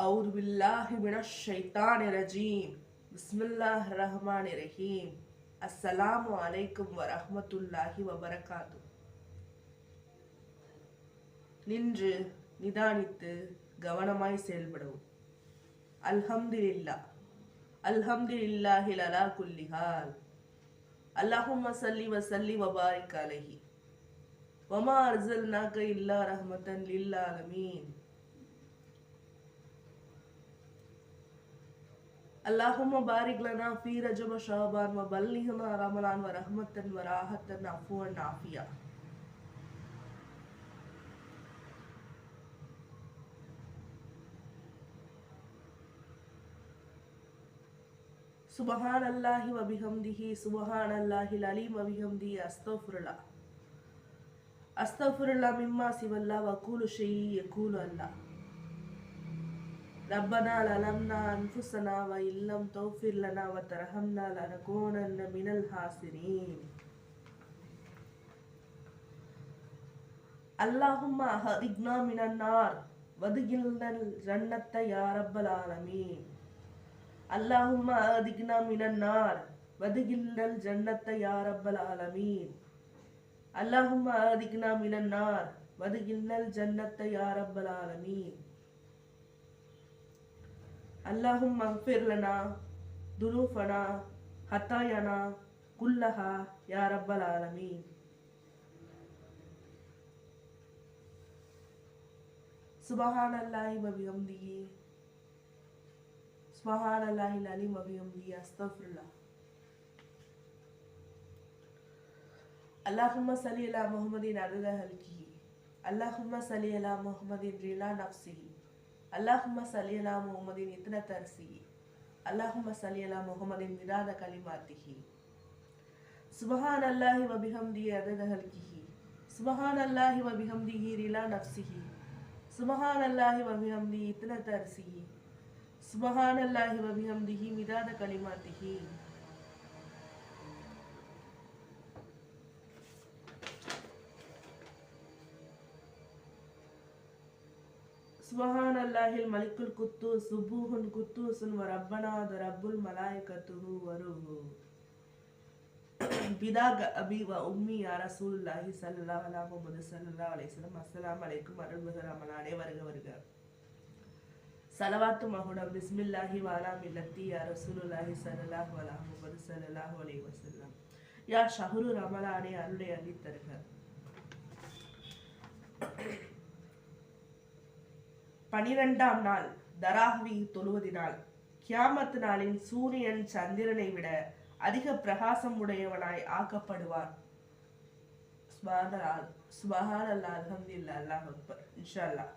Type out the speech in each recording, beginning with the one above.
أعوذ بالله من الشيطان الرجيم بسم الله الرحمن الرحيم السلام عليكم ورحمة الله وبركاته நின்று நிதானித்து கவனமாய் செயல்படவும் அல்ஹம்துலில்லா அல்ஹம்துலில்லாஹில் அலா குல்லிஹால் அல்லாஹும்ம சல்லி வசல்லி வபாரிக் அலைஹி வமா அர்சல்னாக இல்லா ரஹ்மத்தன் லில் اللهم بارك لنا في رجب شعبان وبلغنا رمضان ورحمة وراحة عفوا عافية سبحان الله وبحمده سبحان الله العليم وبحمده استغفر الله استغفر الله مما سوى الله وكل شيء يقول الله ربنا ظلمنا أنفسنا وإن لم تغفر لنا وترحمنا لنكونن من الخاسرين اللهم أخرجنا من النار وادخلنا الجنة يا رب العالمين اللهم أخرجنا من النار وادخلنا الجنة يا رب العالمين اللهم أخرجنا من النار وادخلنا الجنة يا رب العالمين அல்லாஹும் மஃபிர்லனா துலூஃபனா ஹத்தாயனா குல்லஹா யா ரப்பல் ஆலமீன். சுபஹான் அல்லாஹி வபிஹம்திஹி சுபஹான் அல்லாஹில் அலிம் வபிஹம்திஹி அஸ்தஃபுல்லா அல்லாஹும்ம சலி அலா முகமதின் அருளஹல்கி அல்லாஹும்ம சலி அலா முகமதின் ரிலா நப்சிஹி அல்லாஹும சலியலா முகமதின் இத்தன தரிசி. அல்லாஹும சலியலா முகமதின் விராத கலிமாத்திகி சுபஹான் அல்லாஹி வபிஹம்தி அததஹல்கிஹி சுபஹான் அல்லாஹி வபிஹம்திஹி ரிலா நப்சிஹி சுபஹான் அல்லாஹி வபிஹம்தி இத்தன தரிசி சுபஹான் அல்லாஹி வபிஹம்திஹி மிதாத கலிமாத்திகி சுபஹான் அல்லாஹில் மலிக்குல் குத்து சுபூஹுன் குத்தூசுன் வ ரப்பனாத ரப்புல் மலாயக்கத்துஹு வருஹு. பிதா அபி வ உம்மி யா ரசூலுல்லாஹி சல்லல்லாஹு அலா முஹம்மது சல்லல்லாஹு அலைஹி வஸல்லம். அஸ்ஸலாமு அலைக்கும் அருள்மிகு ரமலானே வருக வருக. சலவாத்து மகுடம். பிஸ்மில்லாஹி வாலா மில்லத்தி யா ரசூலுல்லாஹி சல்லல்லாஹு அலா முஹம்மது சல்லல்லாஹு அலைஹி வஸல்லம். யா ஷஹரு ரமலானே அருளை அள்ளித் தருக பனிரெண்டாம் நாள் தராஹ்வி தொழுவதினால் கியாமத் நாளின் சூரியன் சந்திரனை விட அதிக பிரகாசம் உடையவனாய் ஆக்கப்படுவார். சுபஹானல்லாஹ் சுபஹானல்லாஹ் அல்ஹம்துலில்லாஹ் அல்லாஹ் அக்பர் இன்ஷா அல்லாஹ்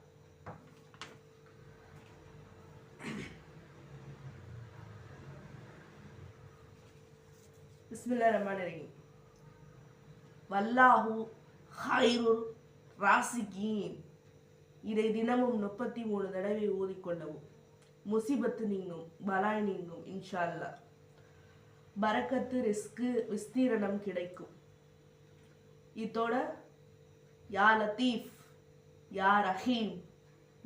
பிஸ்மில்லாஹிர் ரஹ்மானிர் ரஹீம். வல்லாஹு ஹைருர் ராசிகீன். இதை தினமும் முப்பத்தி மூணு தடவை ஓதிக்கொள்ளவும் முசிபத்து நீங்கும் பலாய் நீங்கும் இன்ஷா அல்லாஹ் பரக்கத்து ரிஸ்க்கு விஸ்தீரணம் கிடைக்கும். இதோட யா லத்தீஃப் யா ரஹீம்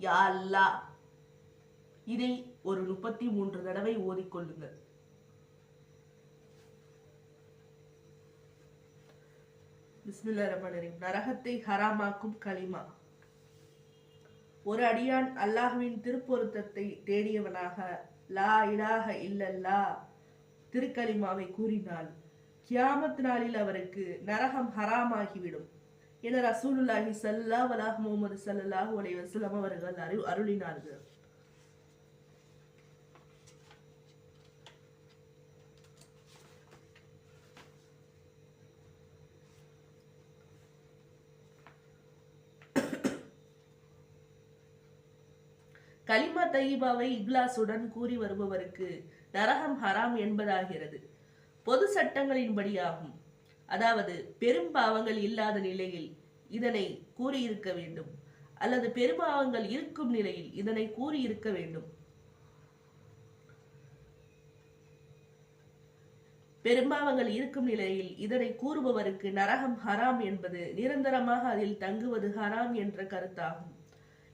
யா அல்லாஹ். இதை ஒரு முப்பத்தி மூன்று தடவை ஓதிக்கொள்ளுங்கள். பிஸ்மில்லா ரஹ்மான் நரகத்தை ஹராமாக்கும் களிமா. ஒரு அடியான் அல்லாஹுவின் திருப்பொருத்தத்தை தேடியவனாக லா இலாக இல்லல்லா திருக்கலிமாவை கூறினால் கியாமத் நாளில் அவருக்கு நரகம் ஹராமாகிவிடும். என ரசூலுல்லாஹி சல்லா வலாஹ் முகமது சல்லாஹூ அலை அவர்கள் அரு அருளினார்கள். கலிமா தையிபாவை இக்லாசுடன் கூறி வருபவருக்கு நரகம் ஹராம் என்பதாகிறது. பொது சட்டங்களின்படியாகும். அதாவது பெரும் பாவங்கள் இல்லாத நிலையில் இதனை கூறியிருக்க வேண்டும். அல்லது பெரும்பாவங்கள் இருக்கும் நிலையில் இதனை கூறியிருக்க வேண்டும். பெரும்பாவங்கள் இருக்கும் நிலையில் இதனை கூறுபவருக்கு நரகம் ஹராம் என்பது நிரந்தரமாக அதில் தங்குவது ஹராம் என்ற கருத்தாகும்.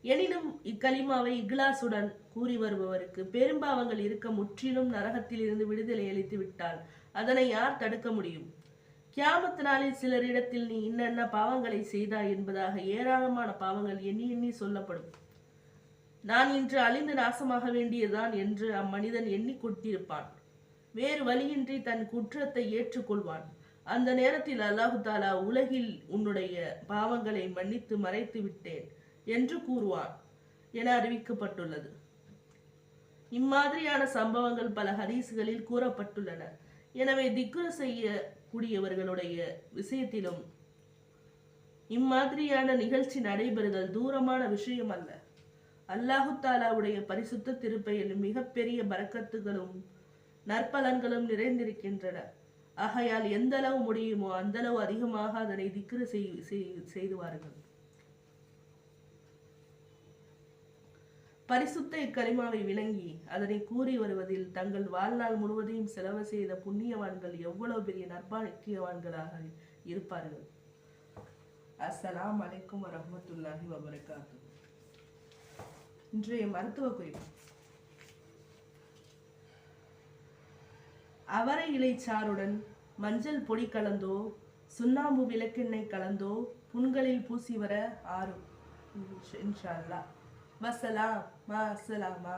எனினும் இக்கலிமாவை இக்லாசுடன் கூறி வருபவருக்கு பெரும்பாவங்கள் இருக்க முற்றிலும் நரகத்தில் இருந்து விடுதலை அளித்து விட்டால் அதனை யார் தடுக்க முடியும்? கியாமத்து நாளில் சிலரிடத்தில் நீ இன்னென்ன பாவங்களை செய்தாய் என்பதாக ஏராளமான பாவங்கள் எண்ணி எண்ணி சொல்லப்படும். நான் இன்று அழிந்து நாசமாக வேண்டியதுதான் என்று அம்மனிதன் எண்ணிக் கொண்டிருப்பான் வேறு வழியின்றி தன் குற்றத்தை ஏற்றுக்கொள்வான். அந்த நேரத்தில் அல்லாஹு தாலா உலகில் உன்னுடைய பாவங்களை மன்னித்து மறைத்து விட்டேன். என்று கூறுவான் என அறிவிக்கப்பட்டுள்ளது. இம்மாதிரியான சம்பவங்கள் பல ஹதீஸ்களில் கூறப்பட்டுள்ளன. எனவே திக்ரு செய்யக்கூடியவர்களுடைய விஷயத்திலும் இம்மாதிரியான நிகழ்ச்சி நடைபெறுதல் தூரமான விஷயம் அல்ல. அல்லாஹு தாலாவுடைய பரிசுத்த திருப்பையில் மிகப்பெரிய பரக்கத்துகளும் நற்பலன்களும் நிறைந்திருக்கின்றன. ஆகையால் எந்த அளவு முடியுமோ அந்த அளவு அதிகமாக அதனை திக்ரு செய்- செய்- பரிசுத்த இக்கரிமாவை விளங்கி அதனை கூறி வருவதில் தங்கள் வாழ்நாள் முழுவதையும் செலவு செய்த புண்ணியவான்கள் எவ்வளவு பெரிய நற்பாக்கியவான்களாக இருப்பார்கள்? அஸ்ஸலாம் அலைக்கும் வரமத்துல்லாஹி வபரகாத்து. இன்றைய மருத்துவ குறிப்பு. அவரை இலைச்சாறுடன் மஞ்சள் பொடி கலந்தோ சுண்ணாம்பு விளக்கெண்ணெய் கலந்தோ புண்களில் பூசி வர ஆறும் இன்ஷா அல்லாஹ் வசலாம் மா அஸ்ஸலாமா